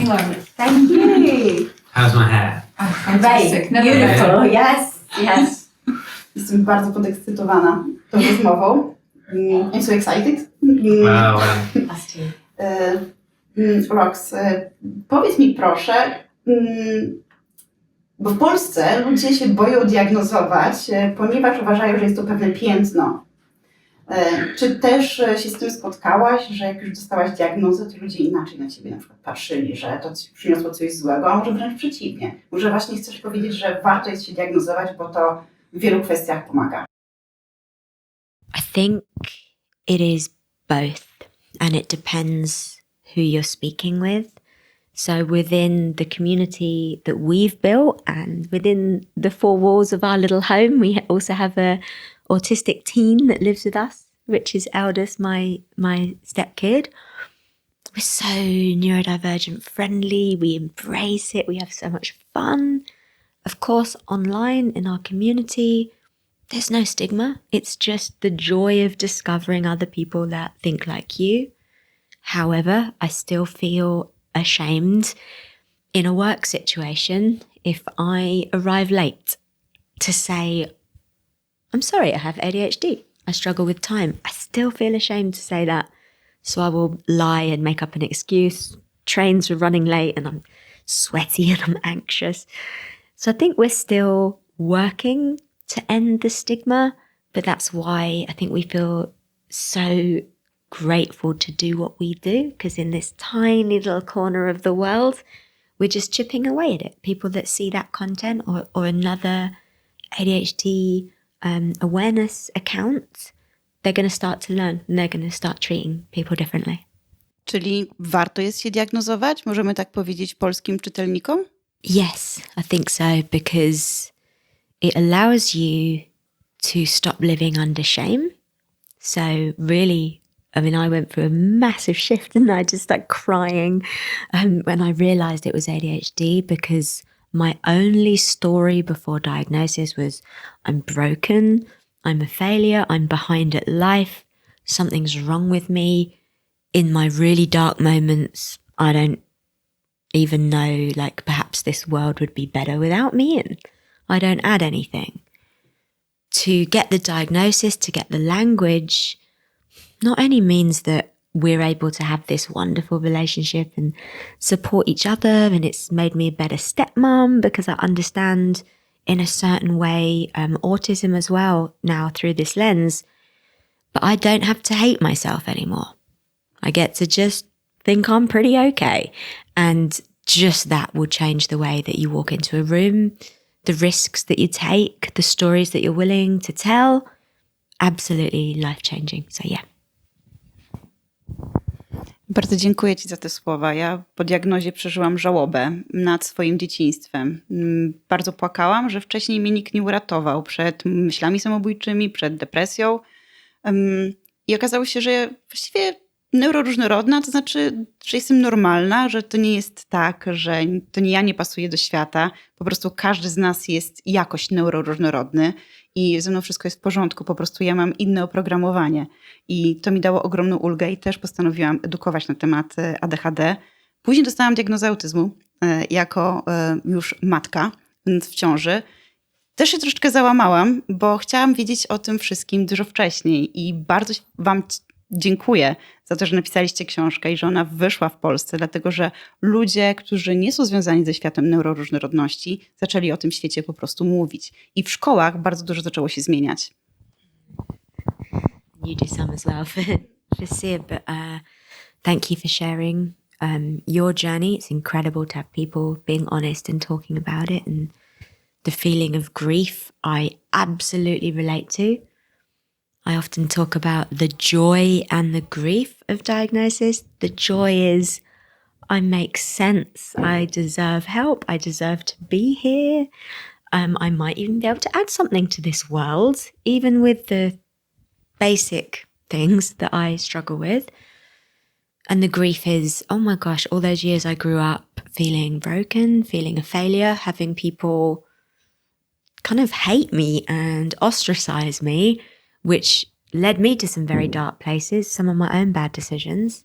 Happy moment. Thank you. How's my hair? Oh, fantastic. Beautiful. Yes, yes. Jestem bardzo podekscytowana tą rozmową. Mm, I'm so excited. Mm, Well, um, Us too. e, mm, Rox, e, powiedz mi proszę, mm, bo w Polsce ludzie się boją diagnozować, e, ponieważ uważają, że jest to pewne piętno. E, Czy też e, się z tym spotkałaś, że jak już dostałaś diagnozę, to ludzie inaczej na ciebie na przykład patrzyli, że to ci przyniosło coś złego, a może wręcz przeciwnie. Może właśnie chcesz powiedzieć, że warto jest się diagnozować, bo to w wielu kwestiach pomaga. I think it is both, and it depends who you're speaking with. So, within the community that we've built and within the four walls of our little home, we also have a autistic teen that lives with us, which is eldest, my my stepkid. We're so neurodivergent friendly. We embrace it. We have so much fun. Of course, online in our community, there's no stigma. It's just the joy of discovering other people that think like you. However, I still feel ashamed in a work situation if I arrive late to say, I'm sorry, I have ADHD. I struggle with time. I still feel ashamed to say that. So I will lie and make up an excuse. Trains were running late and I'm sweaty and I'm anxious. So I think we're still working to end the stigma, but that's why I think we feel so grateful to do what we do because in this tiny little corner of the world, we're just chipping away at it. People that see that content or, or another ADHD um, awareness account, they're going to start to learn and they're going to start treating people differently. Czyli warto jest się diagnozować? Możemy tak powiedzieć polskim czytelnikom? Yes, I think so because it allows you to stop living under shame. So, really, I mean, I went through a massive shift and I just started crying um, when I realized it was ADHD because my only story before diagnosis was I'm broken, I'm a failure, I'm behind at life, something's wrong with me. In my really dark moments, I don't even know like perhaps this world would be better without me and I don't add anything. To get the diagnosis, to get the language, not only means that we're able to have this wonderful relationship and support each other, and it's made me a better stepmom because I understand in a certain way um, autism as well now through this lens. But I don't have to hate myself anymore. I get to just think I'm pretty okay. And just that will change the way that you walk into a room, the risks that you take, the stories that you're willing to tell. Absolutely life changing. So, yeah. Bardzo dziękuję Ci za te słowa. Ja po diagnozie przeżyłam żałobę nad swoim dzieciństwem. Mm, Bardzo płakałam, że wcześniej mnie nikt nie uratował przed myślami samobójczymi, przed depresją. I okazało się, że właściwie neuroróżnorodna, to znaczy, że jestem normalna, że to nie jest tak, że to nie ja nie pasuję do świata. Po prostu każdy z nas jest jakoś neuroróżnorodny i ze mną wszystko jest w porządku. Po prostu ja mam inne oprogramowanie. I to mi dało ogromną ulgę i też postanowiłam edukować na temat e, ADHD. Później dostałam diagnozę autyzmu e, jako e, już matka w ciąży. Też się troszeczkę załamałam, bo chciałam wiedzieć o tym wszystkim dużo wcześniej i bardzo Wam dziękuję za to, że napisaliście książkę i że ona wyszła w Polsce, dlatego że ludzie, którzy nie są związani ze światem neuroróżnorodności, zaczęli o tym świecie po prostu mówić. I w szkołach bardzo dużo zaczęło się zmieniać. You do some as well for, for but uh, thank you for sharing um, your journey. It's incredible to have people being honest and talking about it. And the feeling of grief, I absolutely relate to. I often talk about the joy and the grief of diagnosis. The joy is I make sense. I deserve help. I deserve to be here. Um, I might even be able to add something to this world, even with the basic things that I struggle with. And the grief is, oh my gosh, all those years I grew up feeling broken, feeling a failure, having people kind of hate me and ostracize me, which led me to some very dark places, some of my own bad decisions.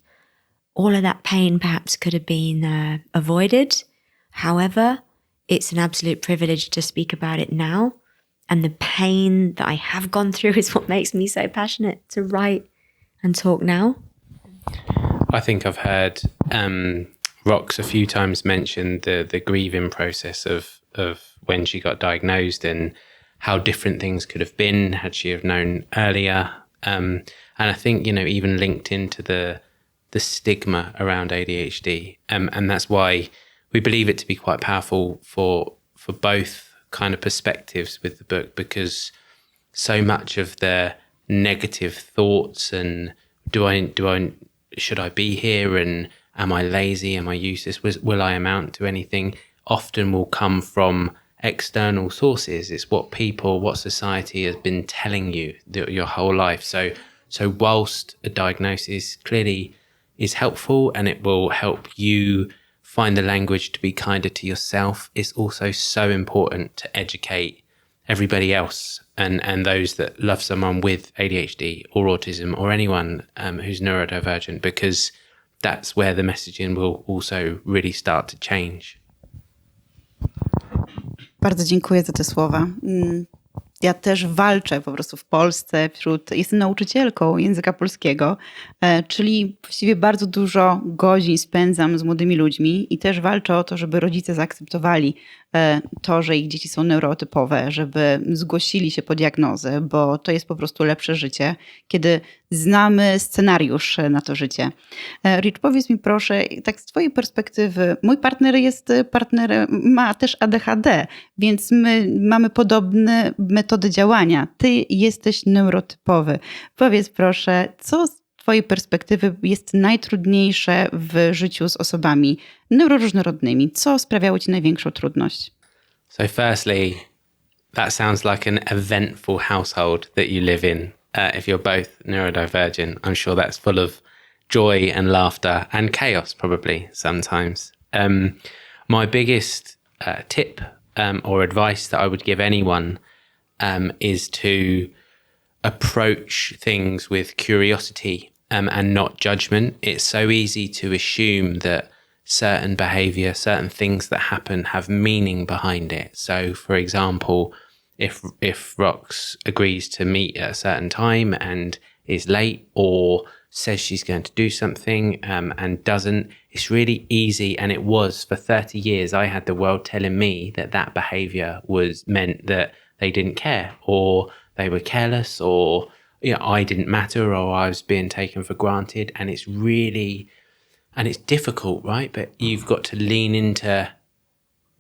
all of that pain perhaps could have been uh, avoided. However, it's an absolute privilege to speak about it now. And the pain that I have gone through is what makes me so passionate to write and talk now. I think I've heard um, Rox a few times mention the the grieving process of of when she got diagnosed and how different things could have been had she have known earlier. Um, and I think you know even linked into the the stigma around ADHD, um, and that's why we believe it to be quite powerful for for both kind of perspectives with the book because so much of the negative thoughts and do I do I should I be here and am I lazy? Am I useless? Will I amount to anything? Often will come from external sources it's what people what society has been telling you the, your whole life so so whilst a diagnosis clearly is helpful and it will help you find the language to be kinder to yourself it's also so important to educate everybody else and and those that love someone with ADHD or autism or anyone um, who's neurodivergent because that's where the messaging will also really start to change. Bardzo dziękuję za te słowa. Mm, Ja też walczę po prostu w Polsce wśród, jestem nauczycielką języka polskiego, e, czyli właściwie bardzo dużo godzin spędzam z młodymi ludźmi i też walczę o to, żeby rodzice zaakceptowali to, że ich dzieci są neurotypowe, żeby zgłosili się po diagnozę, bo to jest po prostu lepsze życie, kiedy znamy scenariusz na to życie. E, Rich, powiedz mi proszę, tak z twojej perspektywy, mój partner jest partnerem, ma też ADHD, więc my mamy podobne metody działania. Ty jesteś neurotypowy. Powiedz proszę, co twojej perspektywy jest najtrudniejsze w życiu z osobami neuroróżnorodnymi? Co sprawiało ci największą trudność? So, firstly, that sounds like an eventful household that you live in. Uh, if you're both neurodivergent, I'm sure that's full of joy and laughter and chaos, probably sometimes. Um, my biggest uh, tip um, or advice that I would give anyone um, is to approach things with curiosity um, and not judgment. It's so easy to assume that certain behavior, certain things that happen have meaning behind it. So, for example, if if Rox agrees to meet at a certain time and is late or says she's going to do something um, and doesn't, it's really easy. And it was for 30 years, I had the world telling me that that behavior was meant that they didn't care or they were careless or you know, I didn't matter or I was being taken for granted. And it's really, and it's difficult, right? But you've got to lean into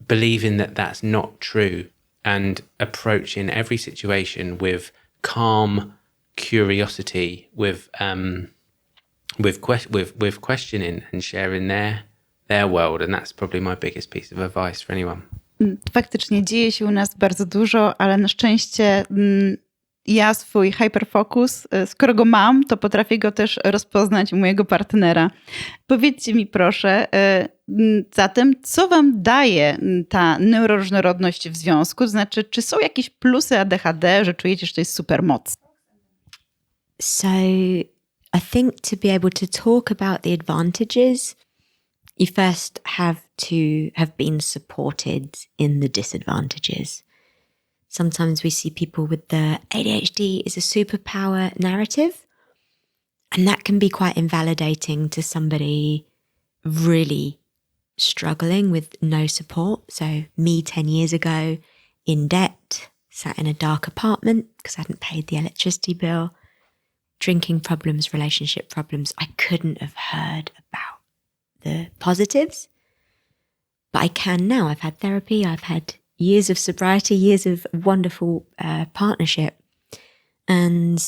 believing that that's not true and approaching every situation with calm curiosity, with um, with que- with with questioning and sharing their their world, and that's probably my biggest piece of advice for anyone. Faktycznie dzieje się u nas bardzo dużo, ale na szczęście mm, ja swój hyperfocus, y, skoro go mam, to potrafię go też rozpoznać u mojego partnera. Powiedzcie mi proszę, y, zatem, co wam daje ta neuroróżnorodność w związku? To znaczy, czy są jakieś plusy ADHD, że czujecie, że to jest super moc? So I think to be able to talk about the advantages, you first have to have been supported in the disadvantages. Sometimes we see people with the ADHD is a superpower narrative, and that can be quite invalidating to somebody really struggling with no support. So, me 10 years ago in debt, sat in a dark apartment because I hadn't paid the electricity bill drinking problems, relationship problems, I couldn't have heard about the positives. But I can now. I've had therapy, I've had years of sobriety, years of wonderful uh, partnership. And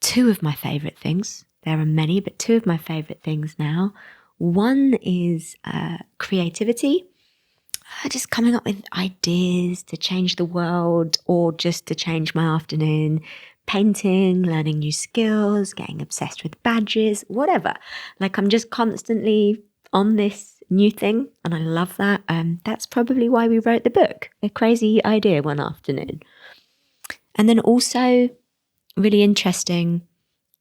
two of my favorite things, there are many, but two of my favorite things now. One is uh, creativity, uh, just coming up with ideas to change the world or just to change my afternoon, painting, learning new skills, getting obsessed with badges, whatever. Like I'm just constantly on this new thing and I love that. Um, that's probably why we wrote the book. A crazy idea one afternoon. And then also really interesting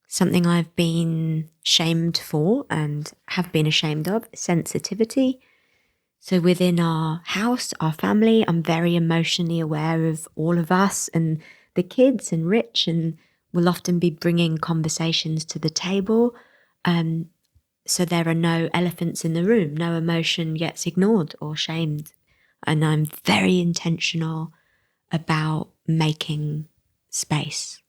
something I've been shamed for and have been ashamed of sensitivity. So within our house, our family, I'm very emotionally aware of all of us and the kids and Rich, and will often be bringing conversations to the table. Um, so there are no elephants in the room, no emotion gets ignored or shamed. And I'm very intentional about making space.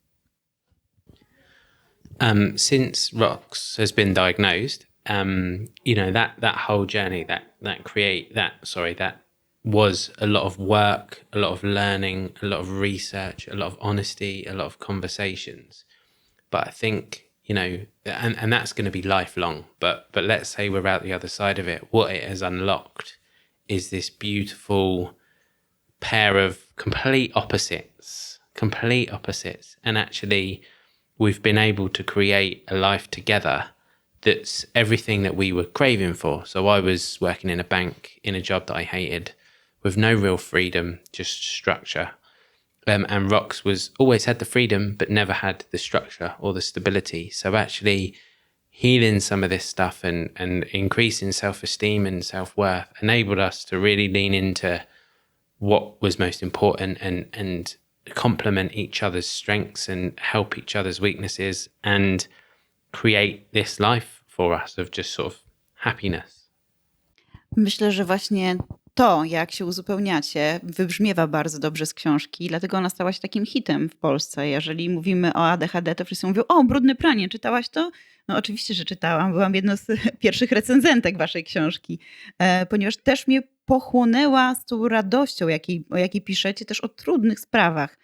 Um, since Rox has been diagnosed, um, you know that that whole journey, that that create that sorry, that was a lot of work, a lot of learning, a lot of research, a lot of honesty, a lot of conversations. But I think you know, and and that's going to be lifelong. But but let's say we're out the other side of it. What it has unlocked is this beautiful pair of complete opposites, complete opposites, and actually we've been able to create a life together that's everything that we were craving for. So I was working in a bank in a job that I hated with no real freedom, just structure. Um, and rocks was always had the freedom, but never had the structure or the stability. So actually healing some of this stuff and, and increasing self-esteem and self-worth enabled us to really lean into what was most important and, and complement each other's strengths and help each other's weaknesses and create this life for us of just sort of happiness. Myślę, że właśnie to, jak się uzupełniacie, wybrzmiewa bardzo dobrze z książki, dlatego ona stała się takim hitem w Polsce. Jeżeli mówimy o ADHD, to wszyscy mówią: O, brudne pranie, czytałaś to? No, oczywiście, że czytałam. Byłam jedną z pierwszych recenzentek waszej książki, e, ponieważ też mnie pochłonęła z tą radością, o jakiej piszecie, też o trudnych sprawach.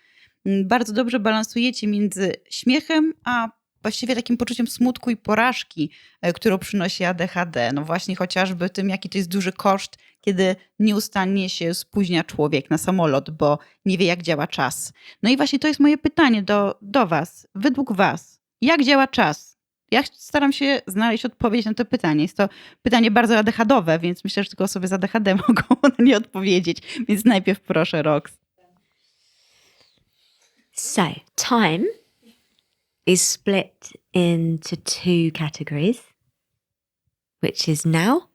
Mm, bardzo dobrze balansujecie między śmiechem, a właściwie takim poczuciem smutku i porażki, e, którą przynosi ADHD. No właśnie chociażby tym, jaki to jest duży koszt, kiedy nieustannie się spóźnia człowiek na samolot, bo nie wie, jak działa czas. No i właśnie to jest moje pytanie do, do Was. Według Was, jak działa czas? Ja staram się znaleźć odpowiedź na to pytanie. Jest to pytanie bardzo ADHDowe, więc myślę, że tylko osoby z ADHD mogą na nie odpowiedzieć. Więc najpierw proszę, Rox. So, time is split into two categories, which is now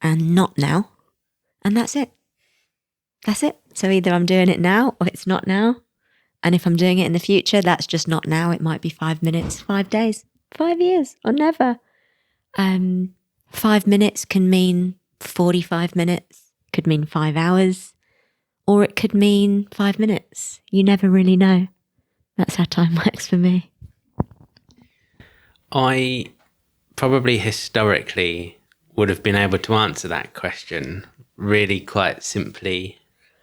and not now. And that's it. That's it. So either I'm doing it now or it's not now. And if I'm doing it in the future, that's just not now. It might be five minutes, five days, five years, or never. Um, five minutes can mean 45 minutes, could mean five hours, or it could mean five minutes. You never really know. That's how time works for me. I probably historically would have been able to answer that question really quite simply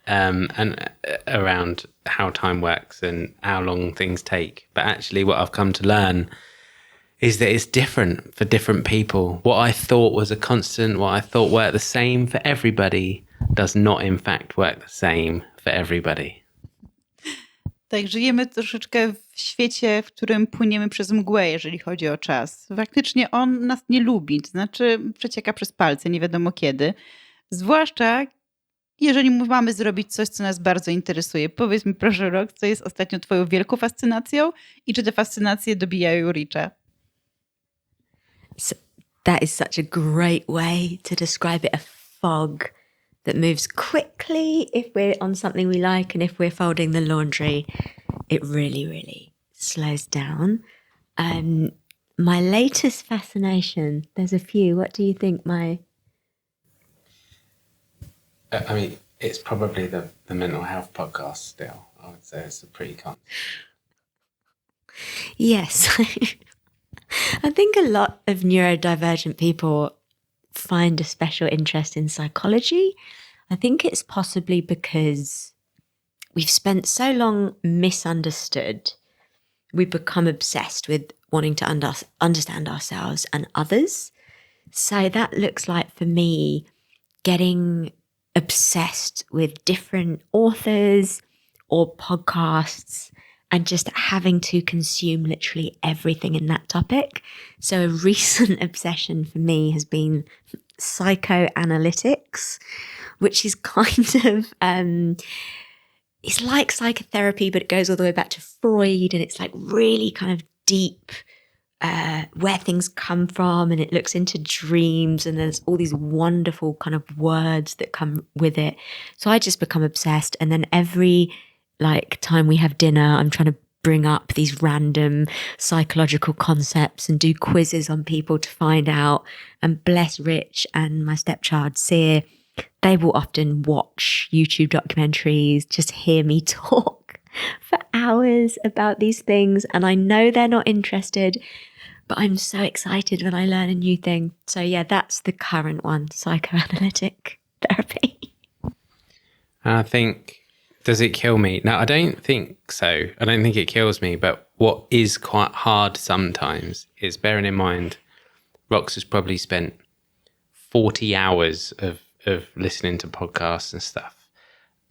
um, and uh, around how time works and how long things take. But actually, what I've come to learn is that it's different for different people. What I thought was a constant, what I thought worked the same for everybody, does not in fact work the same for everybody. Tak, żyjemy troszeczkę w świecie, w którym płyniemy przez mgłę, jeżeli chodzi o czas. Faktycznie on nas nie lubi, to znaczy przecieka przez palce, nie wiadomo kiedy. Zwłaszcza jeżeli mamy zrobić coś, co nas bardzo interesuje. Powiedz mi proszę, Rok, co jest ostatnio twoją wielką fascynacją i czy te fascynacje dobijają Richa? So that is such a great way to describe it a fog that moves quickly if we're on something we like, and if we're folding the laundry, it really, really slows down. Um, my latest fascination, there's a few. What do you think my Uh, I mean, it's probably the, the mental health podcast still. I would say it's a pretty con. Yes. I think a lot of neurodivergent people find a special interest in psychology. I think it's possibly because we've spent so long misunderstood. We've become obsessed with wanting to under- understand ourselves and others. So that looks like for me getting obsessed with different authors or podcasts and just having to consume literally everything in that topic. So, a recent obsession for me has been psychoanalytics, which is kind of. Um, it's like psychotherapy, but it goes all the way back to Freud, and it's like really kind of deep uh, where things come from and it looks into dreams and there's all these wonderful kind of words that come with it so i just become obsessed and then every like time we have dinner i'm trying to bring up these random psychological concepts and do quizzes on people to find out and bless rich and my stepchild sear they will often watch youtube documentaries just hear me talk for hours about these things and i know they're not interested but I'm so excited when I learn a new thing. So yeah, that's the current one, psychoanalytic therapy. I think, does it kill me? No, I don't think so. I don't think it kills me. But what is quite hard sometimes is bearing in mind, Rox has probably spent 40 hours of, of listening to podcasts and stuff.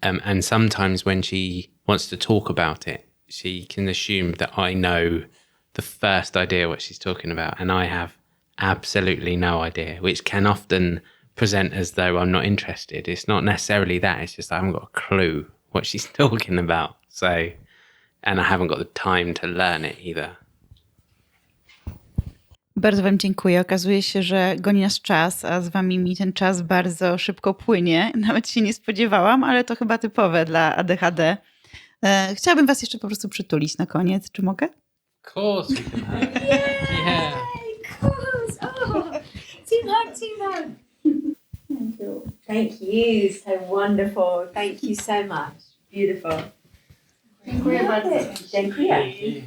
Um, and sometimes when she wants to talk about it, she can assume that I know the first idea what she's talking about, and I have absolutely no idea, which can often present as though I'm not interested. It's not necessarily that, it's just I haven't got a clue what she's talking about. So, and I haven't got the time to learn it either. Bardzo Wam dziękuję. Okazuje się, że goni nas czas, a z Wami mi ten czas bardzo szybko płynie. Nawet się nie spodziewałam, ale to chyba typowe dla ADHD. E, chciałabym Was jeszcze po prostu przytulić na koniec. Czy mogę? Of course we can have. yeah. Of course. Oh, team hug, team hug. Thank you. Thank you. So wonderful. Thank you so much. Beautiful. Dziękuję Thank Dziękuję.